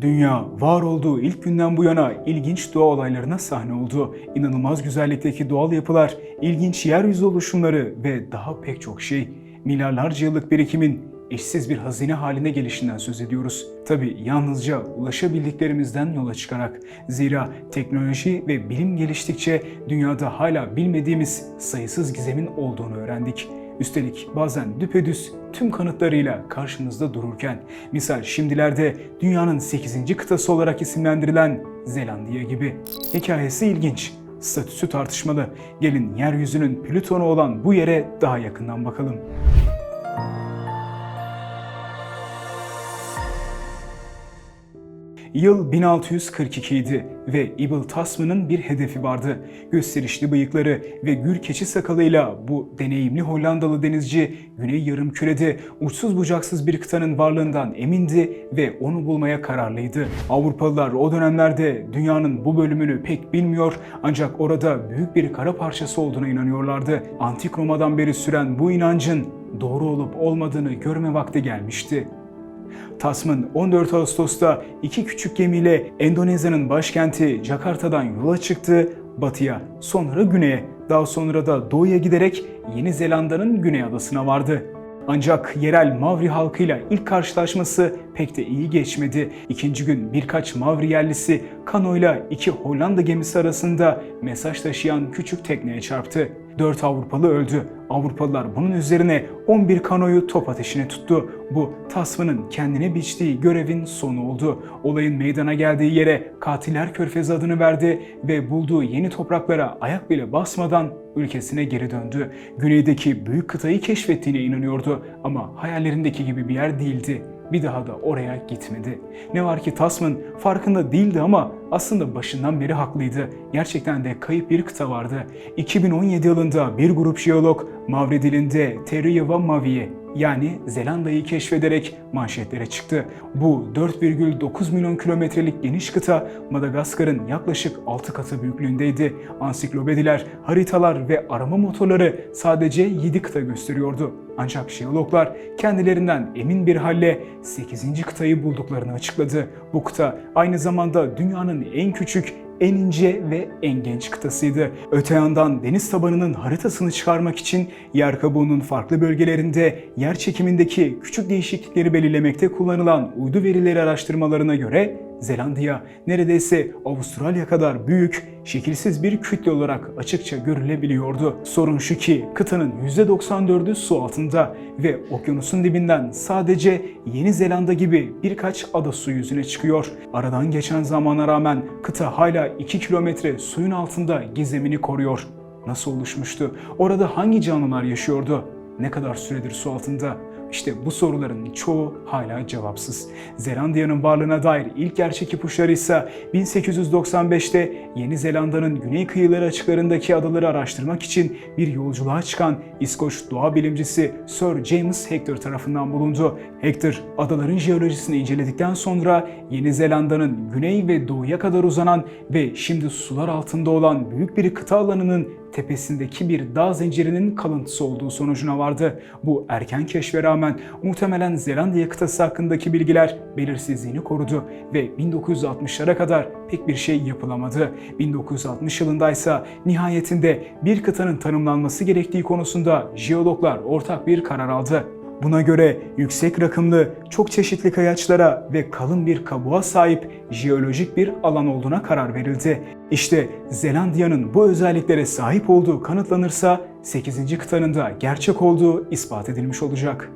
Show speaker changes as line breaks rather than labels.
Dünya var olduğu ilk günden bu yana ilginç doğa olaylarına sahne oldu. İnanılmaz güzellikteki doğal yapılar, ilginç yeryüzü oluşumları ve daha pek çok şey. Milyarlarca yıllık birikimin eşsiz bir hazine haline gelişinden söz ediyoruz. Tabi yalnızca ulaşabildiklerimizden yola çıkarak. Zira teknoloji ve bilim geliştikçe dünyada hala bilmediğimiz sayısız gizemin olduğunu öğrendik. Üstelik bazen düpedüz tüm kanıtlarıyla karşımızda dururken, misal şimdilerde dünyanın 8. kıtası olarak isimlendirilen Zelandiya gibi. Hikayesi ilginç, statüsü tartışmalı. Gelin yeryüzünün Plüton'u olan bu yere daha yakından bakalım. Yıl 1642 idi ve Ibn Tasman'ın bir hedefi vardı. Gösterişli bıyıkları ve gür keçi sakalıyla bu deneyimli Hollandalı denizci Güney Yarımküre'de uçsuz bucaksız bir kıtanın varlığından emindi ve onu bulmaya kararlıydı. Avrupalılar o dönemlerde dünyanın bu bölümünü pek bilmiyor ancak orada büyük bir kara parçası olduğuna inanıyorlardı. Antik Roma'dan beri süren bu inancın doğru olup olmadığını görme vakti gelmişti. Tasman 14 Ağustos'ta iki küçük gemiyle Endonezya'nın başkenti Jakarta'dan yola çıktı, batıya, sonra güneye, daha sonra da doğuya giderek Yeni Zelanda'nın güney adasına vardı. Ancak yerel Mavri halkıyla ilk karşılaşması pek de iyi geçmedi. İkinci gün birkaç Mavri yerlisi kanoyla iki Hollanda gemisi arasında mesaj taşıyan küçük tekneye çarptı. 4 Avrupalı öldü. Avrupalılar bunun üzerine 11 kanoyu top ateşine tuttu. Bu Tasman'ın kendine biçtiği görevin sonu oldu. Olayın meydana geldiği yere Katiller Körfezi adını verdi ve bulduğu yeni topraklara ayak bile basmadan ülkesine geri döndü. Güneydeki büyük kıtayı keşfettiğine inanıyordu ama hayallerindeki gibi bir yer değildi bir daha da oraya gitmedi. Ne var ki Tasman farkında değildi ama aslında başından beri haklıydı. Gerçekten de kayıp bir kıta vardı. 2017 yılında bir grup jeolog Mavri dilinde Terriva Mavi'ye yani Zelanda'yı keşfederek manşetlere çıktı. Bu 4,9 milyon kilometrelik geniş kıta Madagaskar'ın yaklaşık 6 katı büyüklüğündeydi. Ansiklopediler, haritalar ve arama motorları sadece 7 kıta gösteriyordu. Ancak jeologlar kendilerinden emin bir halle 8. kıtayı bulduklarını açıkladı. Bu kıta aynı zamanda dünyanın en küçük en ince ve en genç kıtasıydı. Öte yandan deniz tabanının haritasını çıkarmak için yer kabuğunun farklı bölgelerinde yer çekimindeki küçük değişiklikleri belirlemekte kullanılan uydu verileri araştırmalarına göre Zelandiya neredeyse Avustralya kadar büyük, şekilsiz bir kütle olarak açıkça görülebiliyordu. Sorun şu ki kıtanın %94'ü su altında ve okyanusun dibinden sadece Yeni Zelanda gibi birkaç ada su yüzüne çıkıyor. Aradan geçen zamana rağmen kıta hala 2 kilometre suyun altında gizemini koruyor. Nasıl oluşmuştu? Orada hangi canlılar yaşıyordu? Ne kadar süredir su altında? İşte bu soruların çoğu hala cevapsız. Zelandiya'nın varlığına dair ilk gerçek ipuçları ise 1895'te Yeni Zelanda'nın güney kıyıları açıklarındaki adaları araştırmak için bir yolculuğa çıkan İskoç doğa bilimcisi Sir James Hector tarafından bulundu. Hector, adaların jeolojisini inceledikten sonra Yeni Zelanda'nın güney ve doğuya kadar uzanan ve şimdi sular altında olan büyük bir kıta alanının tepesindeki bir dağ zincirinin kalıntısı olduğu sonucuna vardı. Bu erken keşfe rağmen muhtemelen Zelandiya kıtası hakkındaki bilgiler belirsizliğini korudu ve 1960'lara kadar pek bir şey yapılamadı. 1960 yılında ise nihayetinde bir kıtanın tanımlanması gerektiği konusunda jeologlar ortak bir karar aldı. Buna göre yüksek rakımlı, çok çeşitli kayaçlara ve kalın bir kabuğa sahip jeolojik bir alan olduğuna karar verildi. İşte Zelandiya'nın bu özelliklere sahip olduğu kanıtlanırsa 8. kıtanın da gerçek olduğu ispat edilmiş olacak.